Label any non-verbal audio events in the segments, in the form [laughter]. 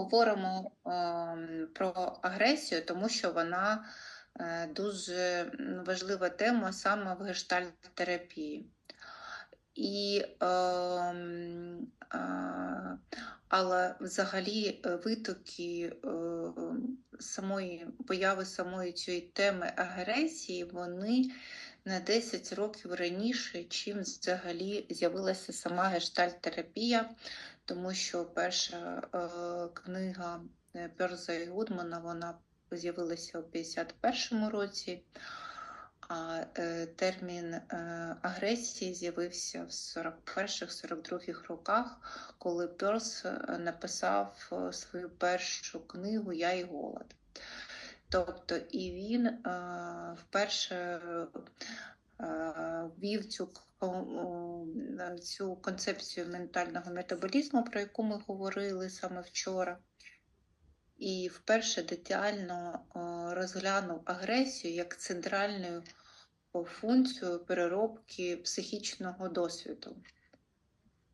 Говоримо ем, про агресію, тому що вона е, дуже важлива тема саме в гештальт-терапії. І, ем, а, але взагалі е, витоки е, самої появи самої цієї теми агресії, вони на 10 років раніше, чим взагалі з'явилася сама гештальт-терапія, тому що перша е, книга Перза і Гудмана вона з'явилася у 51-му році, а е, термін е, агресії з'явився в 41-42 роках, коли е, написав е, свою першу книгу Я і голод. Тобто і він е, вперше е, ввів цю, е, цю концепцію ментального метаболізму, про яку ми говорили саме вчора, і вперше детально розглянув агресію як центральну функцію переробки психічного досвіду.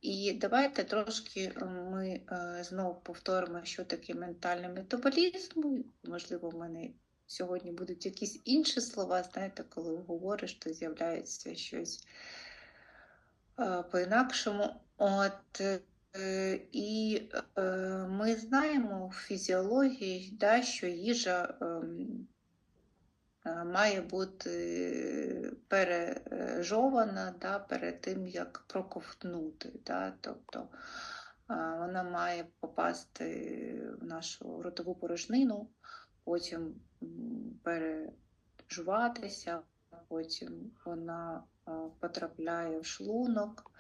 І давайте трошки е, ми е, знову повторимо, що таке ментальний метаболізм. Можливо, в мене сьогодні будуть якісь інші слова. Знаєте, коли говориш, то з'являється щось е, по-інакшому. От, і ми знаємо в фізіології, да, що їжа ем, має бути пережована да, перед тим, як проковтнути. Да, тобто вона має попасти в нашу ротову порожнину, потім пережуватися, потім вона потрапляє в шлунок,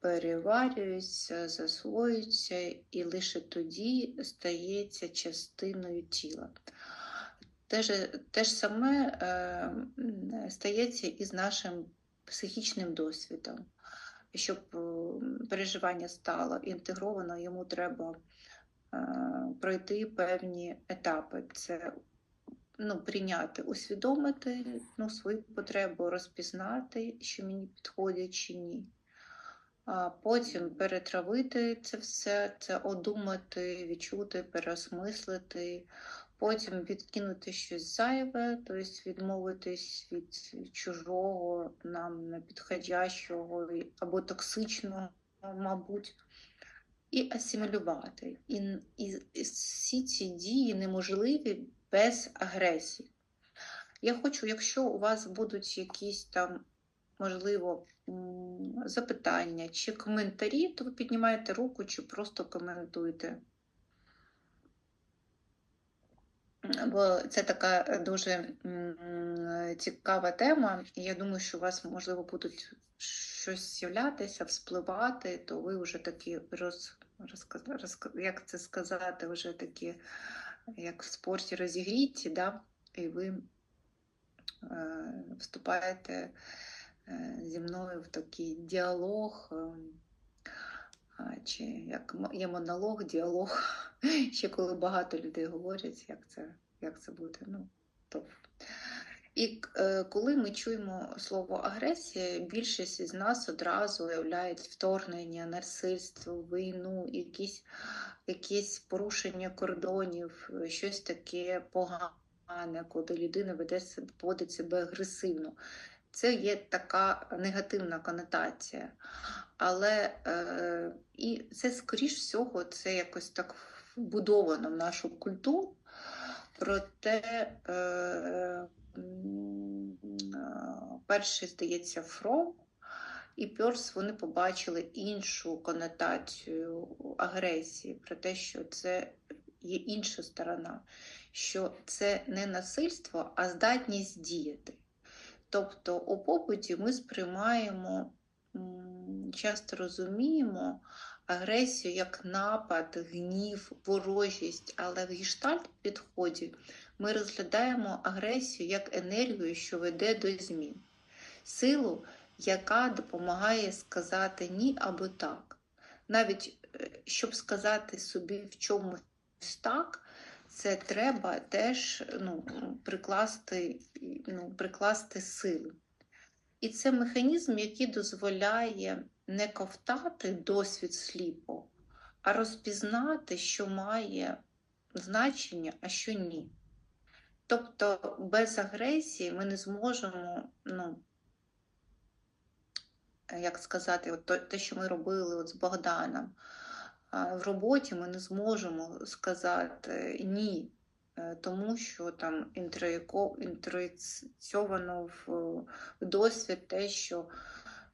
переварюється, засвоюється і лише тоді стається частиною тіла. Те ж, те ж саме е, стається і з нашим психічним досвідом. Щоб е, переживання стало інтегровано, йому треба е, пройти певні етапи. Це ну, прийняти, усвідомити ну, свою потребу, розпізнати, що мені підходить чи ні. А потім перетравити це все, це одумати, відчути, переосмислити, потім відкинути щось зайве, тобто відмовитись від чужого, нам непідходящого або токсичного, мабуть, і асимілювати. І, і, і всі ці дії неможливі без агресії. Я хочу, якщо у вас будуть якісь там, можливо, запитання чи коментарі, то ви піднімаєте руку чи просто коментуєте. Бо це така е, дуже цікава тема, і я думаю, що у вас, можливо, будуть щось з'являтися, вспливати, то ви вже такі роз, розка- як це сказати, вже такі, як в спорті розігріті, да? і ви е, вступаєте е, зі мною в такий діалог, е, а, чи як є монолог, діалог. [laughs] Ще коли багато людей говорять, як це, як це буде. Ну, то. І е, коли ми чуємо слово агресія, більшість із нас одразу уявляють вторгнення, насильство, війну, якісь, якісь порушення кордонів, щось таке погане, коли людина веде поводить себе агресивно. Це є така негативна конотація. Але е, і це, скоріш всього, це якось так вбудовано в нашу культуру. Проте е, а, перший, здається, Фром і Пьорс вони побачили іншу конотацію агресії, про те, що це є інша сторона, що це не насильство, а здатність діяти. Тобто у побуті ми сприймаємо, часто розуміємо агресію як напад, гнів, ворожість, але в гештальт підході ми розглядаємо агресію як енергію, що веде до змін, силу, яка допомагає сказати ні або так. Навіть е, щоб сказати собі в чомусь так, це треба теж ну, прикласти, ну, прикласти сили. І це механізм, який дозволяє не ковтати досвід сліпо, а розпізнати, що має значення, а що ні. Тобто без агресії ми не зможемо, ну, як сказати, от те, що ми робили от з Богданом. В роботі ми не зможемо сказати ні, е, тому що там інтроїцьовано в в досвід те, що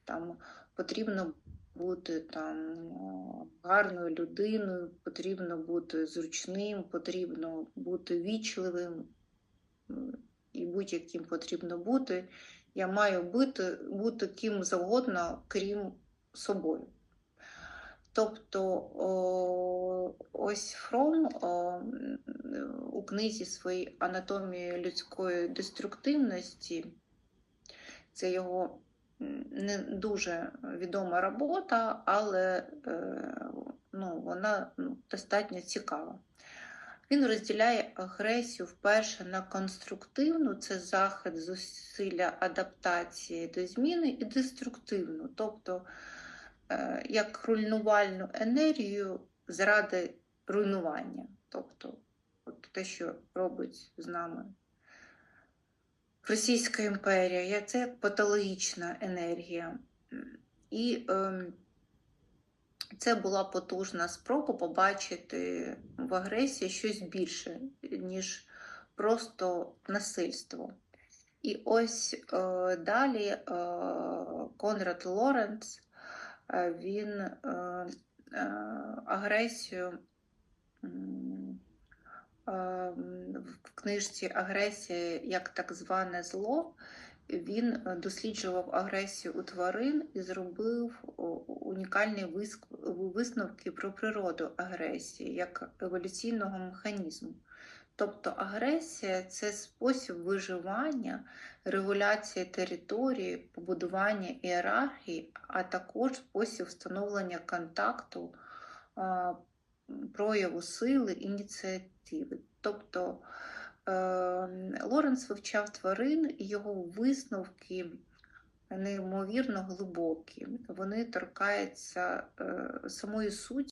там потрібно бути там е, гарною людиною, потрібно бути зручним, потрібно бути вічливим і будь-яким потрібно бути. Я маю бути, бути ким завгодно, крім собою. Тобто ось Фром у книзі своїй Анатомії людської деструктивності, це його не дуже відома робота, але е, ну, вона ну, достатньо цікава. Він розділяє агресію вперше на конструктивну, це захід зусилля адаптації до зміни, і деструктивну, тобто як руйнувальну енергію заради руйнування. Тобто от те, що робить з нами Російська імперія, це як патологічна енергія. І ем, це була потужна спроба побачити в агресії щось більше, ніж просто насильство. І ось е, далі е, Конрад Лоренц е, він е, е, агресію е, в книжці Агресія як так зване зло. Він е, досліджував агресію у тварин і зробив унікальні висновки про природу агресії як еволюційного механізму. Тобто агресія це спосіб виживання, регуляції території, побудування ієрархії, а також спосіб встановлення контакту, прояву сили, ініціативи. Тобто е, Лоренс вивчав тварин, і його висновки неймовірно глибокі. Вони торкаються е, самої суті.